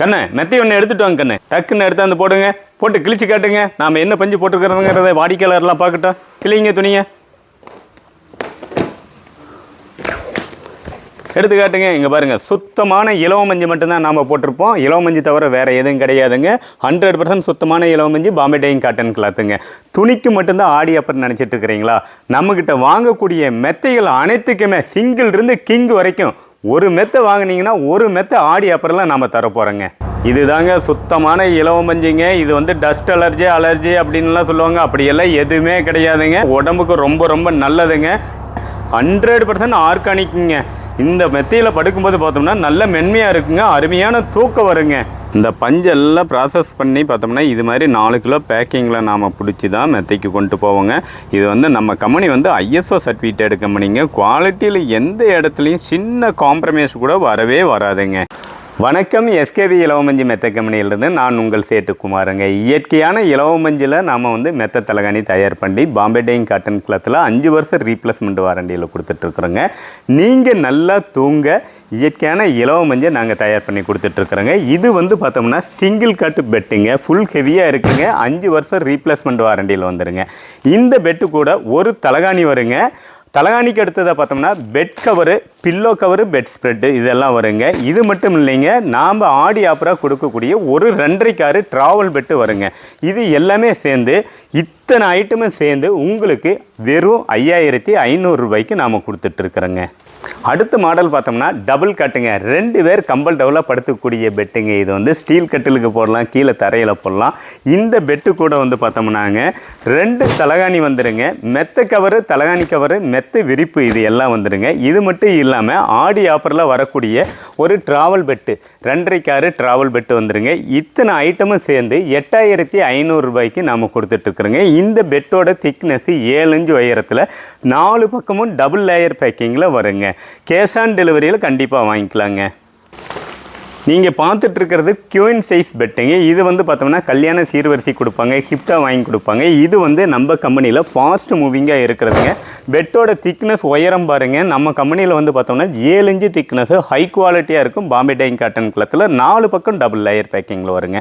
கண்ணே மெத்தை ஒன்று எடுத்துட்டு வாங்க கண்ணே. டக்குன்னு எடுத்து வந்து போடுங்க. போட்டு கிழிச்சு காட்டுங்க. நாம் என்ன பஞ்சு போட்டுருக்கிறதுங்கிறத வாடிக்கையாளர்லாம் பார்க்கட்டும். கிளிங்க துணிங்க. எடுத்து காட்டுங்க. இங்கே பாருங்கள் சுத்தமான இலவ மஞ்சள் மட்டும்தான் நாம் போட்டிருப்போம். இலவ மஞ்சள் தவிர வேறு எதுவும் கிடையாதுங்க. ஹண்ட்ரட் பர்சன்ட் சுத்தமான இலவ மஞ்சள் பாம்பே டைங் காட்டன் கிளாத்துங்க துணிக்கு மட்டும்தான் ஆடி அப்பர் நினச்சிட்டு இருக்கிறீங்களா? நம்மக்கிட்ட வாங்கக்கூடிய மெத்தைகள் அனைத்துக்குமே சிங்கிள் இருந்து கிங் வரைக்கும் ஒரு மெத்தை வாங்கினீங்கன்னா ஒரு மெத்தை ஆடி அப்புறம்லாம் நாம் தரப்போகிறோங்க இதுதாங்க சுத்தமான இலவ பஞ்சுங்க இது வந்து டஸ்ட் அலர்ஜி அலர்ஜி அப்படின்லாம் சொல்லுவாங்க. அப்படியெல்லாம் எதுவுமே கிடையாதுங்க. உடம்புக்கு ரொம்ப ரொம்ப நல்லதுங்க. ஹண்ட்ரட் பர்சன்ட் ஆர்கானிக்குங்க இந்த மெத்தையில் படுக்கும்போது பார்த்தோம்னா நல்ல மென்மையாக இருக்குங்க அருமையான தூக்கம் வருங்க. இந்த பஞ்செல்லாம் ப்ராசஸ் பண்ணி பார்த்தோம்னா இது மாதிரி நாலு கிலோ பேக்கிங்கில் நாம் பிடிச்சி தான் மெத்தைக்கு கொண்டு போவோங்க. இது வந்து நம்ம கம்பெனி வந்து ஐஎஸ்ஓ சர்டிஃபிகேட் கம்பெனிங்க குவாலிட்டியில் எந்த இடத்துலையும் சின்ன காம்ப்ரமைஸ் கூட வரவே வராதுங்க. வணக்கம் எஸ்கேவி இலவமஞ்சி மெத்த கம்பெனியிலிருந்து நான் உங்கள் சேட்டு குமாருங்க இயற்கையான இலவமஞ்சில் நாம் வந்து மெத்த தலகாணி தயார் பண்ணி பாம்பே டைங் காட்டன் கிளத்தில் அஞ்சு வருஷம் ரீப்ளேஸ்மெண்ட் வாரண்டியில் கொடுத்துட்ருக்குறோங்க. நீங்கள் நல்லா தூங்க இயற்கையான இலவமஞ்சை நாங்கள் தயார் பண்ணி கொடுத்துட்ருக்குறோங்க. இது வந்து பார்த்தோம்னா சிங்கிள் கட் பெட்டுங்க. ஃபுல் ஹெவியாக இருக்குங்க. அஞ்சு வருஷம் ரீப்ளேஸ்மெண்ட் வாரண்டியில் வந்துடுங்க இந்த பெட்டு கூட ஒரு தலகாணி வருங்க. தலகாணிக்கு அடுத்ததை பார்த்தோம்னா bed cover pillow cover bed spread இதெல்லாம் வருங்க. இது மட்டும் இல்லைங்க நாம் ஆடி ஆப்பராக கொடுக்கக்கூடிய ஒரு ரெண்டரை காரு ட்ராவல் பெட்டு வருங்க. இது எல்லாமே சேர்ந்து இத்தனை ஐட்டமும் சேர்ந்து உங்களுக்கு வெறும் ஐயாயிரத்தி ஐநூறுரூபாய்க்கு நாம் கொடுத்துட்ருக்குறோங்க. அடுத்த மாடல் பார்த்தோம்னா டபுள் கட்டுங்க ரெண்டு பேர் கம்பல் டபுளாக படுத்துக்கூடிய பெட்டுங்க இது வந்து ஸ்டீல் கட்டிலுக்கு போடலாம் கீழே தரையில் போடலாம். இந்த பெட்டு கூட வந்து பார்த்தோம்னாங்க ரெண்டு தலகாணி வந்துடுங்க மெத்த கவரு தலகாணி கவரு மெத்த விரிப்பு இது எல்லாம் வந்துடுங்க இது மட்டும் இல்லை இல்லாமல் ஆடி ஆஃபரில் வரக்கூடிய ஒரு ட்ராவல் பெட்டு ரெண்டரை காரு ட்ராவல் பெட்டு வந்துடுங்க இத்தனை ஐட்டமும் சேர்ந்து எட்டாயிரத்தி ஐநூறுரூபாய்க்கு நாம் கொடுத்துட்ருக்குறோங்க இந்த பெட்டோட திக்னஸ்ஸு ஏழு இன்ச்சு உயரத்தில் நாலு பக்கமும் டபுள் லேயர் பேக்கிங்கில் வருங்க. கேஷ் ஆன் டெலிவரியில் கண்டிப்பாக வாங்கிக்கலாங்க. நீங்கள் பார்த்துட்டு இருக்கிறது கியூன் சைஸ் பெட்டுங்க இது வந்து பார்த்தோம்னா கல்யாண சீர்வரிசை கொடுப்பாங்க ஹிப்டாக வாங்கி கொடுப்பாங்க. இது வந்து நம்ம கம்பெனியில் ஃபாஸ்ட் மூவிங்காக இருக்கிறதுங்க. பெட்டோட திக்னஸ் உயரம் பாருங்க. நம்ம கம்பெனியில் வந்து பார்த்தோம்னா ஏழு இன்ச்சு திக்னஸ் ஹை குவாலிட்டியாக இருக்கும். பாம்பே டைங் காட்டன் குளத்தில் நாலு பக்கம் டபுள் லேயர் பேக்கிங்கில் வருங்க.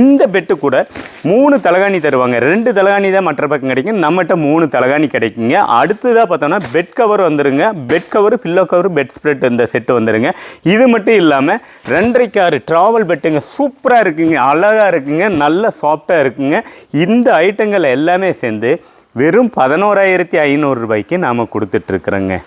இந்த பெட்டு கூட மூணு தலகாணி தருவாங்க. ரெண்டு தலகாணி தான் மற்ற பக்கம் கிடைக்கும். நம்மகிட்ட மூணு தலகாணி கிடைக்குங்க. அடுத்ததாக பார்த்தோம்னா பெட் கவர் வந்துருங்க. Bed cover pillow cover bed spread இந்த செட்டு வந்துருங்க. இது மட்டும் இல்லாமல் ரெண்டு ஆறு ட்ராவல் பெட்டுங்க சூப்பராக இருக்குங்க அழகாக இருக்குங்க நல்ல சாஃப்டாக இருக்குங்க. இந்த ஐட்டங்கள் எல்லாமே சேர்ந்து வெறும் பதினோராயிரத்தி ஐநூறுரூபாய்க்கு நாம் கொடுத்துட்ருக்குறோங்க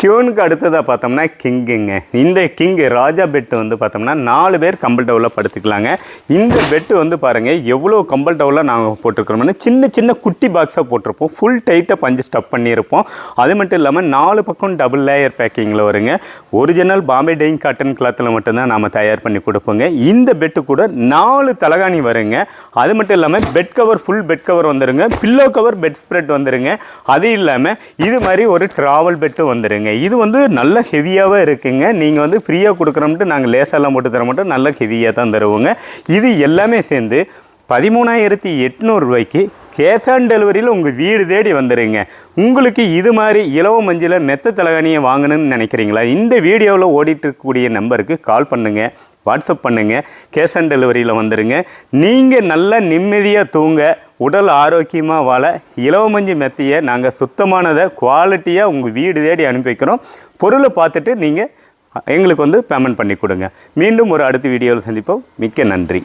கியூனுக்கு அடுத்ததாக பார்த்தோம்னா கிங்குங்க இந்த கிங்கு ராஜா பெட்டு வந்து பார்த்தோம்னா நாலு பேர் கம்பல் டவுலாக படுத்துக்கலாங்க. இந்த பெட்டு வந்து பாருங்கள் எவ்வளோ கம்பல் டவுலாக நாங்கள் போட்டிருக்கிறோம்னு சின்ன சின்ன குட்டி பாக்ஸாக போட்டிருப்போம். ஃபுல் டைட்டாக பஞ்சு ஸ்டப் பண்ணியிருப்போம். அது மட்டும் இல்லாமல் நாலு பக்கம் டபுள் லேயர் பேக்கிங்கில் வருங்க. ஒரிஜினல் பாம்பே டைங் காட்டன் கிளாத்தில் மட்டும்தான் நாம் தயார் பண்ணி கொடுப்போங்க. இந்த பெட்டு கூட நாலு தலகாணி வருங்க. அது மட்டும் இல்லாமல் bed cover full bed cover வந்துருங்க. பில்லோ கவர் பெட் ஸ்ப்ரெட் வந்துருங்க. அது இல்லாமல் இது மாதிரி ஒரு ட்ராவல் பெட்டு வந்து வந்துடுங்க இது வந்து நல்ல ஹெவியாகவே இருக்குங்க. நீங்கள் வந்து ஃப்ரீயாக கொடுக்குறோம்ட்டு நாங்கள் லேசெல்லாம் போட்டு தர மாட்டோம். நல்ல ஹெவியாக தான் தருவோங்க. இது எல்லாமே சேர்ந்து பதிமூணாயிரத்தி எட்நூறுரூவாய்க்கு கேஷ் ஆன் டெலிவரியில் உங்கள் வீடு தேடி வந்துடுங்க உங்களுக்கு இது மாதிரி இலவ மஞ்சள் மெத்த தலகாணியை வாங்கணும்னு நினைக்கிறீங்களா? இந்த வீடியோவில் ஓடிட்டுருக்கக்கூடிய நம்பருக்கு கால் பண்ணுங்கள் வாட்ஸ்அப் பண்ணுங்கள் கேஷ் ஆன் டெலிவரியில் வந்துடுங்க நீங்கள் நல்லா நிம்மதியாக தூங்க உடல் ஆரோக்கியமாக வாழ இலவமஞ்சி மெத்தையை நாங்கள் சுத்தமானதை குவாலிட்டியாக உங்கள் வீடு தேடி அனுப்பி வைக்கிறோம். பொருளை பார்த்துட்டு நீங்கள் எங்களுக்கு வந்து பேமெண்ட் பண்ணி கொடுங்க. மீண்டும் ஒரு அடுத்த வீடியோவில் சந்திப்போம். மிக்க நன்றி.